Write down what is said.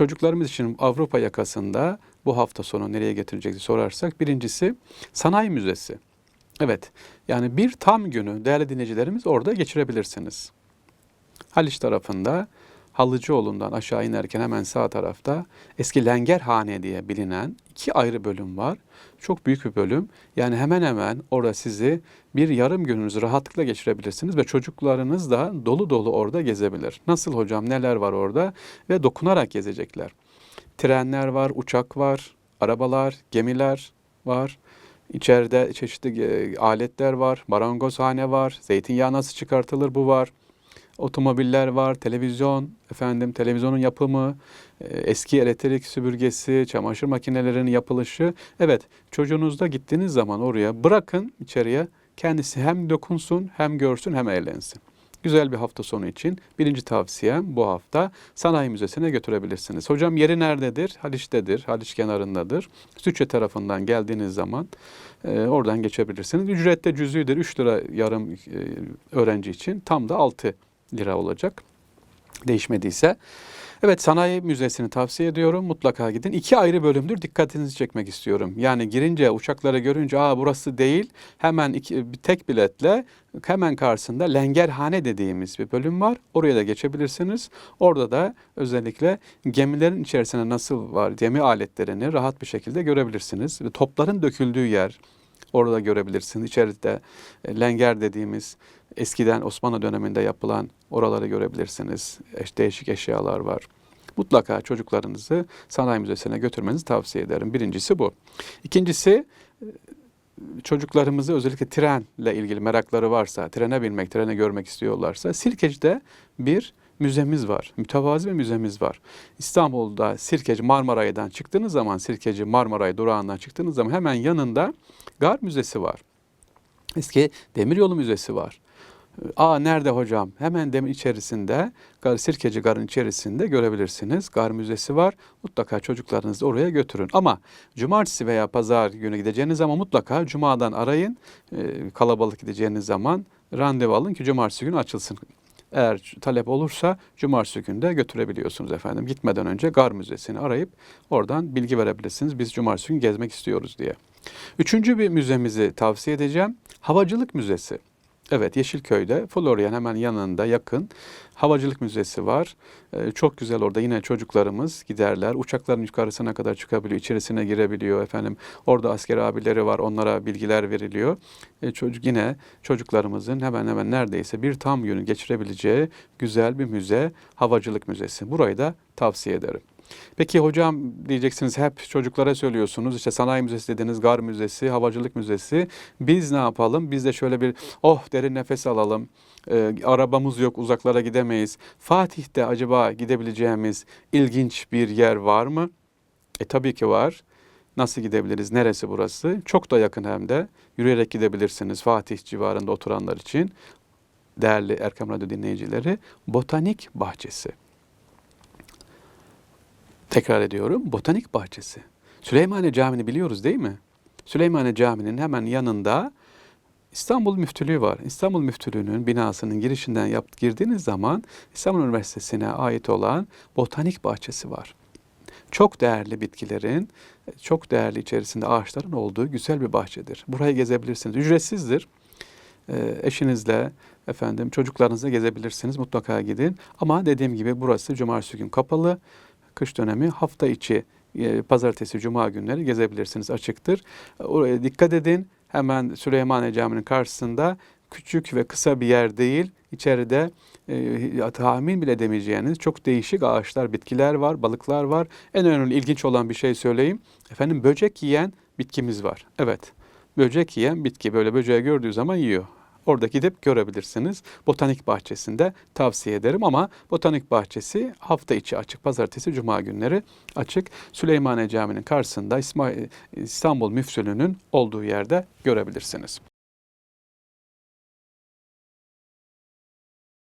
çocuklarımız için Avrupa yakasında bu hafta sonu nereye getirecekti sorarsak birincisi sanayi müzesi. Evet yani bir tam günü değerli dinleyicilerimiz orada geçirebilirsiniz. Haliç tarafında Halıcıoğlu'ndan aşağı inerken hemen sağ tarafta eski Lengerhane diye bilinen iki ayrı bölüm var. Çok büyük bir bölüm. Yani hemen hemen orada sizi bir yarım gününüzü rahatlıkla geçirebilirsiniz ve çocuklarınız da dolu dolu orada gezebilir. Nasıl hocam neler var orada ve dokunarak gezecekler. Trenler var, uçak var, arabalar, gemiler var. İçeride çeşitli e, aletler var, marangozhane var, zeytinyağı nasıl çıkartılır bu var otomobiller var, televizyon, efendim televizyonun yapımı, e, eski elektrik süpürgesi, çamaşır makinelerinin yapılışı. Evet, çocuğunuzda gittiğiniz zaman oraya bırakın içeriye kendisi hem dokunsun, hem görsün, hem eğlensin. Güzel bir hafta sonu için birinci tavsiyem bu hafta Sanayi Müzesi'ne götürebilirsiniz. Hocam yeri nerededir? Haliç'tedir, Haliç kenarındadır. Sütçe tarafından geldiğiniz zaman e, oradan geçebilirsiniz. Ücret de cüzüdür. 3 lira yarım e, öğrenci için tam da 6 lira olacak. Değişmediyse. Evet Sanayi Müzesi'ni tavsiye ediyorum. Mutlaka gidin. İki ayrı bölümdür. Dikkatinizi çekmek istiyorum. Yani girince uçakları görünce aa burası değil. Hemen iki, tek biletle hemen karşısında Lengerhane dediğimiz bir bölüm var. Oraya da geçebilirsiniz. Orada da özellikle gemilerin içerisine nasıl var gemi aletlerini rahat bir şekilde görebilirsiniz. Topların döküldüğü yer orada görebilirsiniz. İçeride e, Lenger dediğimiz eskiden Osmanlı döneminde yapılan oraları görebilirsiniz. Değişik eşyalar var. Mutlaka çocuklarınızı sanayi müzesine götürmenizi tavsiye ederim. Birincisi bu. İkincisi e, çocuklarımızı özellikle trenle ilgili merakları varsa, trene binmek, trene görmek istiyorlarsa Sirkeci'de bir müzemiz var. Mütevazi bir müzemiz var. İstanbul'da Sirkeci Marmaray'dan çıktığınız zaman Sirkeci Marmaray durağından çıktığınız zaman hemen yanında Gar Müzesi var. Eski Demiryolu Müzesi var. Aa nerede hocam? Hemen demir içerisinde, Sirkeci Gar'ın içerisinde görebilirsiniz. Gar Müzesi var. Mutlaka çocuklarınızı oraya götürün. Ama cumartesi veya pazar günü gideceğiniz zaman mutlaka cumadan arayın. Ee, kalabalık gideceğiniz zaman randevu alın ki cumartesi günü açılsın. Eğer talep olursa cumartesi günü de götürebiliyorsunuz efendim. Gitmeden önce Gar Müzesi'ni arayıp oradan bilgi verebilirsiniz. Biz cumartesi günü gezmek istiyoruz diye. Üçüncü bir müzemizi tavsiye edeceğim. Havacılık Müzesi. Evet Yeşilköy'de Florian hemen yanında yakın havacılık müzesi var. Ee, çok güzel orada yine çocuklarımız giderler. Uçakların yukarısına kadar çıkabiliyor, içerisine girebiliyor efendim. Orada asker abileri var, onlara bilgiler veriliyor. Ee, çocuk yine çocuklarımızın hemen hemen neredeyse bir tam günü geçirebileceği güzel bir müze, havacılık müzesi. Burayı da tavsiye ederim. Peki hocam diyeceksiniz hep çocuklara söylüyorsunuz işte sanayi müzesi dediniz, gar müzesi, havacılık müzesi. Biz ne yapalım? Biz de şöyle bir oh derin nefes alalım. Ee, arabamız yok uzaklara gidemeyiz. Fatih'te acaba gidebileceğimiz ilginç bir yer var mı? E tabii ki var. Nasıl gidebiliriz? Neresi burası? Çok da yakın hem de. Yürüyerek gidebilirsiniz Fatih civarında oturanlar için. Değerli Erkam Radyo dinleyicileri, Botanik Bahçesi. Tekrar ediyorum, Botanik Bahçesi. Süleymaniye Camii'ni biliyoruz değil mi? Süleymaniye Camii'nin hemen yanında İstanbul Müftülüğü var. İstanbul Müftülüğü'nün binasının girişinden yap, girdiğiniz zaman İstanbul Üniversitesi'ne ait olan Botanik Bahçesi var. Çok değerli bitkilerin, çok değerli içerisinde ağaçların olduğu güzel bir bahçedir. Burayı gezebilirsiniz. Ücretsizdir. Ee, eşinizle, efendim çocuklarınızla gezebilirsiniz. Mutlaka gidin. Ama dediğim gibi burası cumartesi gün kapalı. Kış dönemi hafta içi e, pazartesi, cuma günleri gezebilirsiniz. Açıktır. Oraya dikkat edin. Hemen Süleymaniye Camii'nin karşısında küçük ve kısa bir yer değil. İçeride e, tahmin bile edemeyeceğiniz çok değişik ağaçlar, bitkiler var, balıklar var. En önemli, ilginç olan bir şey söyleyeyim. Efendim böcek yiyen bitkimiz var. Evet, böcek yiyen bitki böyle böceği gördüğü zaman yiyor. Orada gidip görebilirsiniz. Botanik bahçesinde tavsiye ederim ama botanik bahçesi hafta içi açık. Pazartesi, cuma günleri açık. Süleymaniye Camii'nin karşısında İstanbul Müftülüğü'nün olduğu yerde görebilirsiniz.